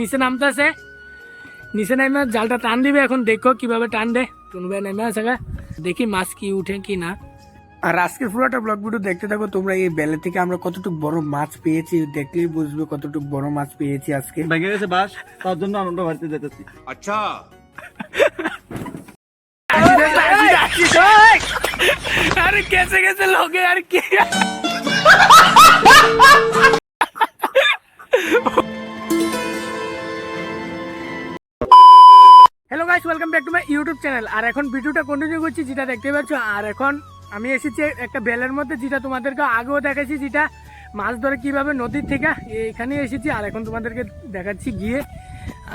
নিচে নামতেছে। নিচে নামে জালটা টান দিবে এখন দেখো কীভাবে টান দে। টুনবে নেমে আছে দেখি মাছ কি উঠে কি না। আর আজকের পুরোটা ব্লগ ভিডিও দেখতে থাকো তোমরা এই বেলে থেকে আমরা কতটুক বড় মাছ পেয়েছি দেখলেই বুঝবে কতটুক বড় মাছ পেয়েছি আজকে। ভেঙে গেছে বাস তার জন্য আনন্দ বাড়তে যেতেছি। আচ্ছা। আরে কেসে কেসে লোকে আর কি? Welcome back to my YouTube channel. আর এখন ভিডিওটা কন্টিনিউ করছি, যেটা দেখতে পাচ্ছ, আর এখন আমি এসেছি একটা বেলের মধ্যে, যেটা তোমাদেরকে আগেও দেখাচ্ছি যেটা মাছ ধরে কীভাবে নদীর থেকে এখানে এসেছি, আর এখন তোমাদেরকে দেখাচ্ছি গিয়ে।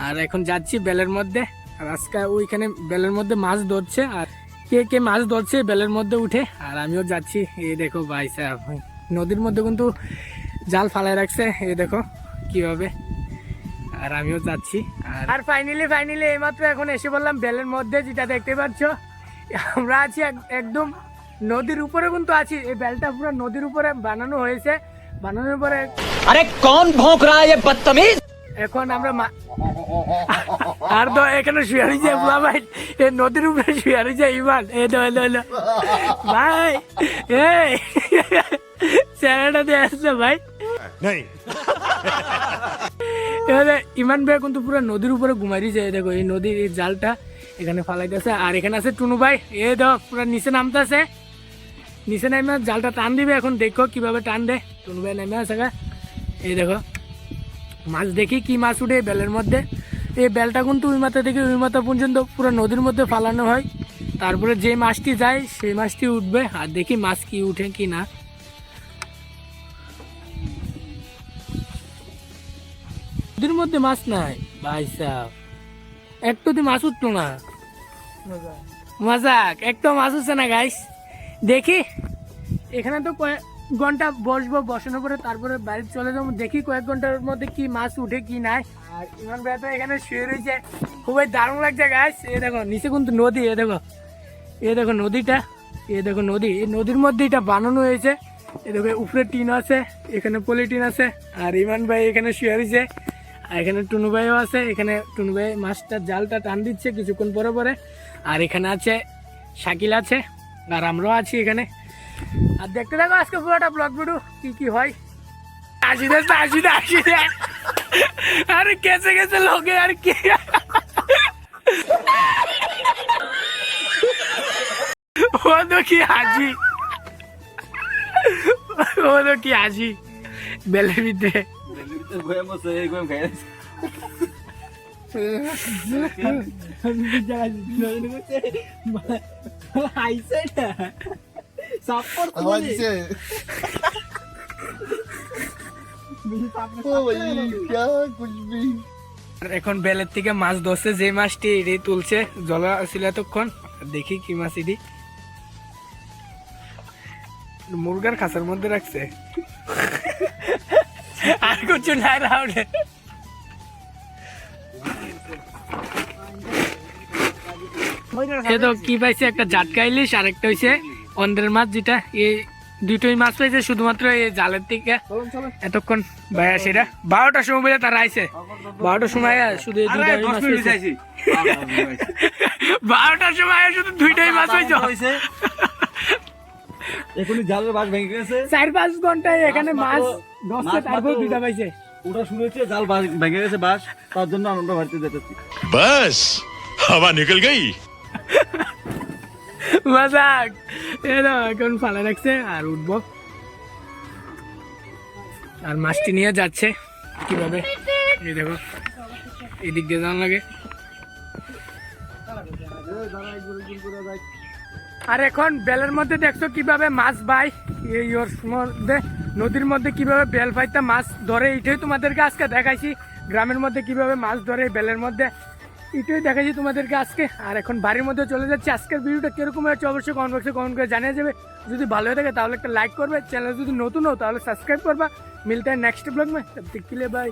আর এখন যাচ্ছি বেলের মধ্যে, আর আজকে ওইখানে বেলের মধ্যে মাছ ধরছে, আর কে কে মাছ ধরছে বেলের মধ্যে উঠে, আর আমিও যাচ্ছি। এই দেখো ভাই সাহেব, নদীর মধ্যে কিন্তু জাল ফালায় রাখছে এই দেখো কীভাবে আর আমিও যাচ্ছি। আর ফাইনালি ফাইনালি এইমাত্র এখন এসে বললাম বেলের মধ্যে যেটা দেখতে পাচ্ছ আমরা আছি একদম নদীর উপরে কিন্তু আছি। এই বেলটা পুরো নদীর উপরে বানানো হয়েছে। বানানোর পরে আরে কোন ভোঁক রা এ বদতমিজ? এখন আমরা আর তো এখানে শুয়ারি যে বুলা ভাই। এ নদীর উপরে শুয়ারি যে ইমান। এ দ এলো এলো ভাই এ চ্যানেলটা দিয়ে আসছে ভাই। নেই। এবারে ইমান ভাই কিন্তু পুরো নদীর উপরে ঘুমাই এই দেখো, এই নদীর এই জালটা এখানে ফালাইতেছে। আর এখানে আছে টুনু ভাই, এ দেখো, পুরো নিচে নামতেছে। নিচে নামে জালটা টান দিবে, এখন দেখো কীভাবে টান দে। টুনু ভাই নেমে আছে। এই দেখো, মাছ দেখি কি মাছ উঠে বেলের মধ্যে। এই বেলটা কিন্তু ওই মাথা থেকে ওই মাথা পর্যন্ত পুরো নদীর মধ্যে ফালানো হয়। তারপরে যে মাছটি যায়, সেই মাছটি উঠবে, আর দেখি মাছ কি উঠে কি না। নদীর মধ্যে মাছ নাই। ভাই সাহ একটু দি মাছ উঠতো না। মজাক একটু মাছ উঠছে না গাইস দেখি এখানে তো কয়েক ঘণ্টা বসবো বসানোর পরে তারপরে বাড়ি চলে যাব। দেখি কয়েক ঘণ্টার মধ্যে কি মাছ উঠে কি নাই। আর ইমান ভাই তো এখানে শুয়ে রয়েছে। খুবই দারুণ লাগছে গাছ এ দেখো নিচে কিন্তু নদী এ দেখো। এ দেখো নদীটা এ দেখো নদী। এই নদীর মধ্যে এটা বানানো হয়েছে। এ দেখো উপরে টিন আছে এখানে পলিটিন আছে। আর ইমান ভাই এখানে শুয়ে রয়েছে। আর এখানে টুনু ভাইও আছে, এখানে টুনু ভাই মাছটা জালটা টান দিচ্ছে কিছুক্ষণ পরে পরে। আর এখানে আছে, শাকিল আছে, আর আমরাও আছি এখানে। আর দেখতে থাকো আজকে পুরোটা ব্লগ ভিডিও কি কি হয়। আসি দে আসি দে আসি দে। আরে কেসে কেসে লোক, আর কি। ও কি হাসি। ও তো কি হাসি। বেলের ভিতরে গোয়াম আছে এই গোয়াম খাই আছে। আর এখন বেলের থেকে মাছ ধরছে যে মাছটি এটি তুলছে জল ছিল এতক্ষণ। দেখি কি মাছ এটি। মুরগার খাঁচার মধ্যে রাখছে। কিছু নাই রাউন্ডে সে তো কি পাইছে একটা জাটকা ইলিশ আর একটা হইছে অন্ধ্রের মাছ যেটা এই দুটোই মাছ পাইছে শুধুমাত্র এই জালের থেকে এতক্ষণ ভাইয়া সেটা বারোটার সময় বলে তারা আইছে বারোটার সময় শুধু এই দুইটাই মাছ পাইছে বারোটার সময় শুধু দুইটাই মাছ পাইছে হয়েছে এখনই জালের বাস ভেঙে গেছে। চার পাঁচ ঘন্টায় এখানে মাছ ধরছে তারপর বিদা পাইছে ওটা শুনেছে জাল বাস ভেঙে গেছে বাস তার জন্য আমরা বাড়িতে যেতেছি বাস হাওয়া নিকল গই। মজাক। এরা এখন ফালা রাখছে আর উঠবো। আর মাছটি নিয়ে যাচ্ছে কীভাবে? এই দেখো এদিক দিয়ে জান লাগে। আর এখন বেলের মধ্যে দেখছ কীভাবে মাছ বাই? এই ওর মধ্যে, নদীর মধ্যে কীভাবে বেল পাইতে মাছ ধরে, এটাই তোমাদেরকে আজকে দেখাইছি। গ্রামের মধ্যে কীভাবে মাছ ধরে বেলের মধ্যে। এটাই দেখাইছি তোমাদেরকে আজকে। আর এখন বাড়ির মধ্যে চলে যাচ্ছে। আজকের ভিডিওটা কীরকম হয়েছে অবশ্যই কমেন্ট বক্সে কমেন্ট করে জানিয়ে যাবে যদি ভালো হয়ে থাকে তাহলে একটা লাইক করবে। চ্যানেল যদি নতুন হো তাহলে সাবস্ক্রাইব করবা। মিলতে নেক্সট ব্লগ মে। তব বাই